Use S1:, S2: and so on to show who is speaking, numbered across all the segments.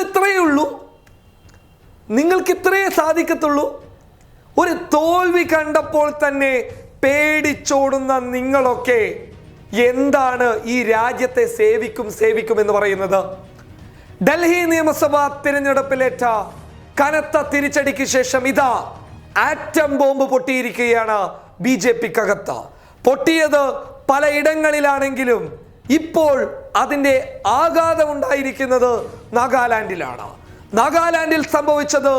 S1: ഇത്രയേ ഉള്ളൂ നിങ്ങൾക്ക് ഇത്രയേ സാധിക്കത്തുള്ളൂ. ഒരു തോൽവി കണ്ടപ്പോൾ തന്നെ പേടിച്ചോടുന്ന നിങ്ങളൊക്കെ എന്താണ് ഈ രാജ്യത്തെ സേവിക്കും സേവിക്കും എന്ന് പറയുന്നത്? ഡൽഹി നിയമസഭാ തിരഞ്ഞെടുപ്പിലേറ്റ കനത്ത തിരിച്ചടിക്ക് ശേഷം ഇതാ ആറ്റം ബോംബ് പൊട്ടിയിരിക്കുകയാണ് ബി ജെ പിക്കകത്ത്. പൊട്ടിയത് പലയിടങ്ങളിലാണെങ്കിലും ഇപ്പോൾ അതിന്റെ ആഘാതമുണ്ടായിരിക്കുന്നത് നാഗാലാൻഡിലാണ്. നാഗാലാൻഡിൽ സംഭവിച്ചത്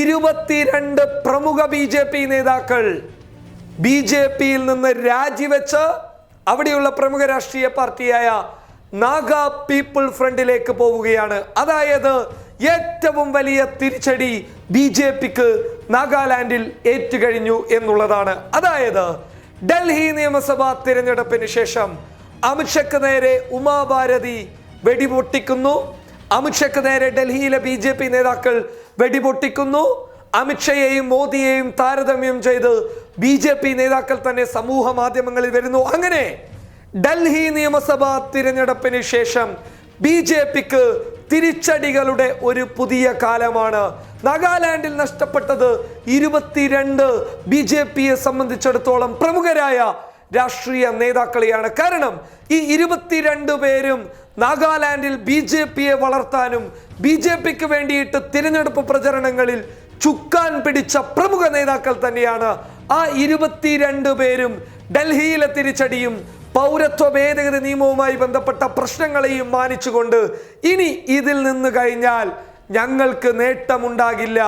S1: ഇരുപത്തിരണ്ട് പ്രമുഖ ബി ജെ പി നേതാക്കൾ ബി ജെ പിയിൽ നിന്ന് രാജിവെച്ച് അവിടെയുള്ള പ്രമുഖ രാഷ്ട്രീയ പാർട്ടിയായ നാഗ പീപ്പിൾ ഫ്രണ്ടിലേക്ക് പോവുകയാണ്. അതായത് ഏറ്റവും വലിയ തിരിച്ചടി ബി ജെ പിക്ക് നാഗാലാൻഡിൽ ഏറ്റുകഴിഞ്ഞു എന്നുള്ളതാണ്. അതായത് ഡൽഹി നിയമസഭാ തിരഞ്ഞെടുപ്പിന് ശേഷം അമിത്ഷയ്ക്ക് നേരെ ഉമാഭാരതി വെടിപൊട്ടിക്കുന്നു. അമിത്ഷയ്ക്ക് നേരെ ഡൽഹിയിലെ ബി ജെ പി നേതാക്കൾ വെടിപൊട്ടിക്കുന്നു. അമിത്ഷയെയും മോദിയെയും താരതമ്യം ചെയ്ത് ബി ജെ പി നേതാക്കൾ തന്നെ സമൂഹ മാധ്യമങ്ങളിൽ വരുന്നു. അങ്ങനെ ഡൽഹി നിയമസഭാ തിരഞ്ഞെടുപ്പിന് ശേഷം ബി ജെ പിക്ക് തിരിച്ചടികളുടെ ഒരു പുതിയ കാലമാണ്. നാഗാലാൻഡിൽ നഷ്ടപ്പെട്ടത് ഇരുപത്തിരണ്ട് ബി ജെ പിയെ സംബന്ധിച്ചിടത്തോളം പ്രമുഖരായ രാഷ്ട്രീയ നേതാക്കളെയാണ്. കാരണം ഈ ഇരുപത്തിരണ്ട് പേരും നാഗാലാൻഡിൽ ബി ജെ പിയെ വളർത്താനും ബി ജെ പിക്ക് വേണ്ടിയിട്ട് തിരഞ്ഞെടുപ്പ് പ്രചരണങ്ങളിൽ ചുക്കാൻ പിടിച്ച പ്രമുഖ നേതാക്കൾ തന്നെയാണ് ആ ഇരുപത്തിരണ്ട് പേരും ഡൽഹിയിലെ തിരിച്ചടിയും പൗരത്വ ഭേദഗതി നിയമവുമായി ബന്ധപ്പെട്ട പ്രശ്നങ്ങളെയും മാനിച്ചുകൊണ്ട് ഇനി ഇതിൽ നിന്ന് കഴിഞ്ഞാൽ ഞങ്ങൾക്ക് നേട്ടമുണ്ടാകില്ല.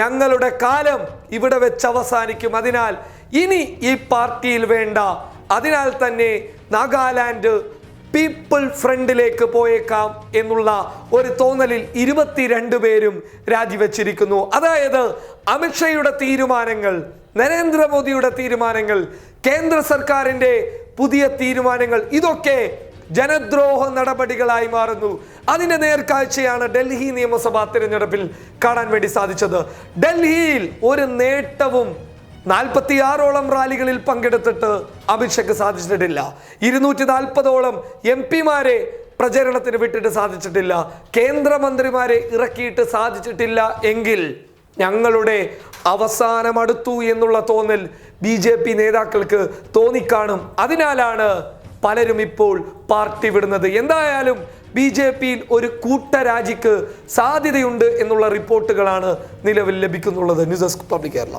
S1: ഞങ്ങളുടെ കാലം ഇവിടെ വെച്ച് അവസാനിക്കും. അതിനാൽ ഇനി ഈ പാർട്ടിയിൽ വേണ്ട. അതിനാൽ തന്നെ നാഗാലാൻഡ് പീപ്പിൾ ഫ്രണ്ടിലേക്ക് പോയേക്കാം എന്നുള്ള ഒരു തോന്നലിൽ ഇരുപത്തിരണ്ട് പേരും രാജിവെച്ചിരിക്കുന്നു. അതായത് അമിത്ഷയുടെ തീരുമാനങ്ങൾ നരേന്ദ്രമോദിയുടെ തീരുമാനങ്ങൾ കേന്ദ്ര സർക്കാരിന്റെ പുതിയ തീരുമാനങ്ങൾ ഇതൊക്കെ ജനദ്രോഹ നടപടികളായി മാറുന്നു. അതിന്റെ നേർക്കാഴ്ചയാണ് ഡൽഹി നിയമസഭാ തിരഞ്ഞെടുപ്പിൽ കാണാൻ വേണ്ടി സാധിച്ചത്. ഡൽഹിയിൽ ഒരു നേട്ടവും നാൽപ്പത്തി ആറോളം റാലികളിൽ പങ്കെടുത്തിട്ട് അമിത്ഷയ്ക്ക് സാധിച്ചിട്ടില്ല. ഇരുന്നൂറ്റി നാൽപ്പതോളം എം പിമാരെ പ്രചരണത്തിന് വിട്ടിട്ട് സാധിച്ചിട്ടില്ല. കേന്ദ്രമന്ത്രിമാരെ ഇറക്കിയിട്ട് സാധിച്ചിട്ടില്ല എങ്കിൽ ഞങ്ങളുടെ അവസാനം അടുത്തു എന്നുള്ള തോന്നൽ ബി ജെ പി നേതാക്കൾക്ക് തോന്നിക്കാണും. അതിനാലാണ് പലരും ഇപ്പോൾ പാർട്ടി വിടുന്നത്. എന്തായാലും ബി ജെ പിയിൽ ഒരു കൂട്ടരാജിക്ക് സാധ്യതയുണ്ട് എന്നുള്ള റിപ്പോർട്ടുകളാണ് നിലവിൽ ലഭിക്കുന്നുള്ളത്. News desk public Kerala.